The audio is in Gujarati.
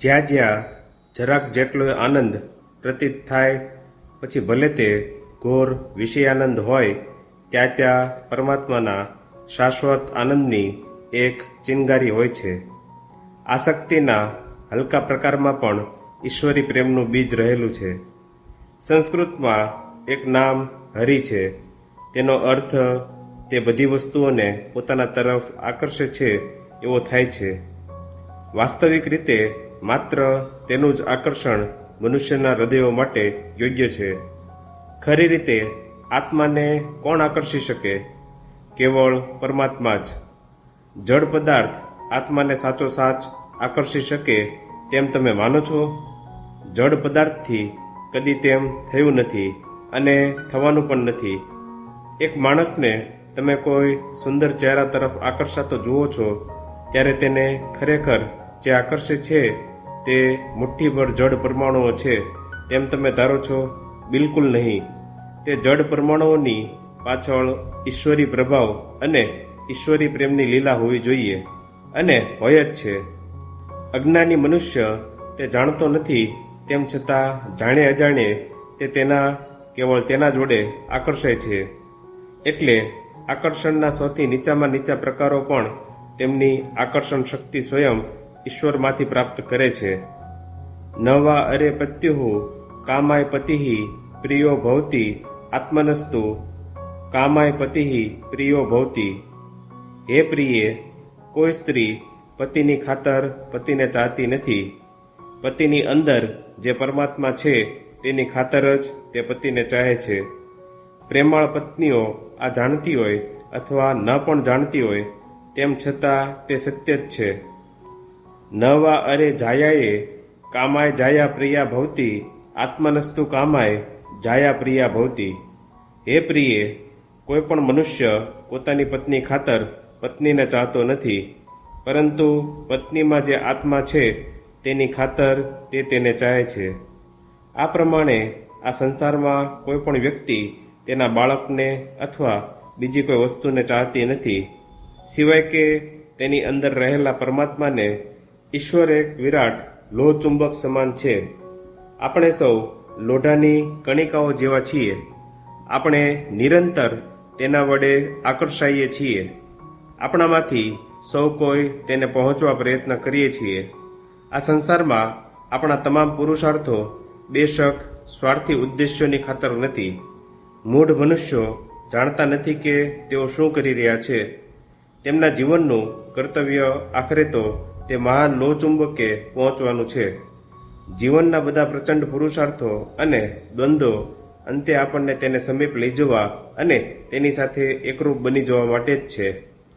જ્યાં જ્યાં જરાક જેટલો આનંદ પ્રતીત થાય, પછી ભલે તે ઘોર વિષયાનંદ હોય, ત્યાં ત્યાં પરમાત્માના શાશ્વત આનંદની એક ચિનગારી હોય છે. આસક્તિના હલકા પ્રકારમાં પણ ઈશ્વરી પ્રેમનું બીજ રહેલું છે. સંસ્કૃતમાં એક નામ હરિ છે. તેનો અર્થ તે બધી વસ્તુઓને પોતાના તરફ આકર્ષે છે એવો થાય છે. વાસ્તવિક રીતે માત્ર તેનું જ આકર્ષણ મનુષ્યના હૃદયો માટે યોગ્ય છે. ખરી રીતે આત્માને કોણ આકર્ષી શકે? કેવળ પરમાત્મા જ. જળ પદાર્થ આત્માને સાચો સાચ આકર્ષી શકે તેમ તમે માનો છો? જળ પદાર્થથી કદી તેમ થયું નથી અને થવાનું પણ નથી. એક માણસને તમે કોઈ સુંદર ચહેરા તરફ આકર્ષાતો જુઓ છો, ત્યારે તેને ખરેખર જે આકર્ષે છે તે મુઠ્ઠીભર જડ પરમાણુઓ છે, તેમ તમે ધારો છો, બિલકુલ નહીં. તે જડ પરમાણુઓની પાછળ ઈશ્વરી પ્રભાવ અને ઈશ્વરી પ્રેમની લીલા હોવી જોઈએ અને હોય જ છે. અજ્ઞાની મનુષ્ય તે જાણતો નથી, તેમ છતાં જાણે અજાણે તે તેના, કેવળ તેના જોડે આકર્ષાય છે. એટલે આકર્ષણના સૌથી નીચામાં નીચા પ્રકારો પણ તેમની આકર્ષણ શક્તિ સ્વયં ઈશ્વરમાંથી પ્રાપ્ત કરે છે. નવા અરે પત્યુ કામાય પતિહી પ્રિયો ભવતી આત્મનસ્તુ કામાય પતિહી પ્રિયો ભવતી. હે પ્રિયે, કોઈ સ્ત્રી પતિની ખાતર પતિને ચાહતી નથી. પતિની અંદર જે પરમાત્મા છે તેની ખાતર જ તે પતિને ચાહે છે. પ્રેમાળ પત્નીઓ આ જાણતી હોય અથવા ન પણ જાણતી હોય, તેમ છતાં તે સત્ય જ છે. નવા અરે જાયાએ કામાય જાયા પ્રિયા ભવતી, આત્મનસ્તુ કામાય જાયા પ્રિયા ભવતી. હે પ્રિયે કોઈ પણ મનુષ્ય પોતાની પત્ની ખાતર પત્નીને ચાહતો નથી, પરંતુ પત્નીમાં જે આત્મા છે તેની ખાતર તે તેને ચાહે છે. આ પ્રમાણે આ સંસારમાં કોઈ પણ વ્યક્તિ તેના બાળકને અથવા બીજી કોઈ વસ્તુને ચાહતી નથી, સિવાય કે તેની અંદર રહેલા પરમાત્માને ઈશ્વર એક વિરાટ લોહ ચુંબક સમાન છે. આપણે સૌ લોઢાની કણિકાઓ જેવા છીએ. આપણે નિરંતર તેના વડે આકર્ષાઈએ છીએ. આપણામાંથી સૌ કોઈ તેને પહોંચવા પ્રયત્ન કરીએ છીએ. આ સંસારમાં આપણા તમામ પુરુષાર્થો બેશક સ્વાર્થી ઉદ્દેશ્યોની ખાતર નથી. મૂઢ મનુષ્યો જાણતા નથી કે તેઓ શું કરી રહ્યા છે. તેમના જીવનનું કર્તવ્ય આખરે તો તે મહાન લોહચુંબકે પહોંચવાનું છે. જીવનના બધા પ્રચંડ પુરુષાર્થો અને દ્વંદ્વો અંતે આપણને તેને સમીપ લઈ જવા અને તેની સાથે એકરૂપ બની જવા માટે જ છે.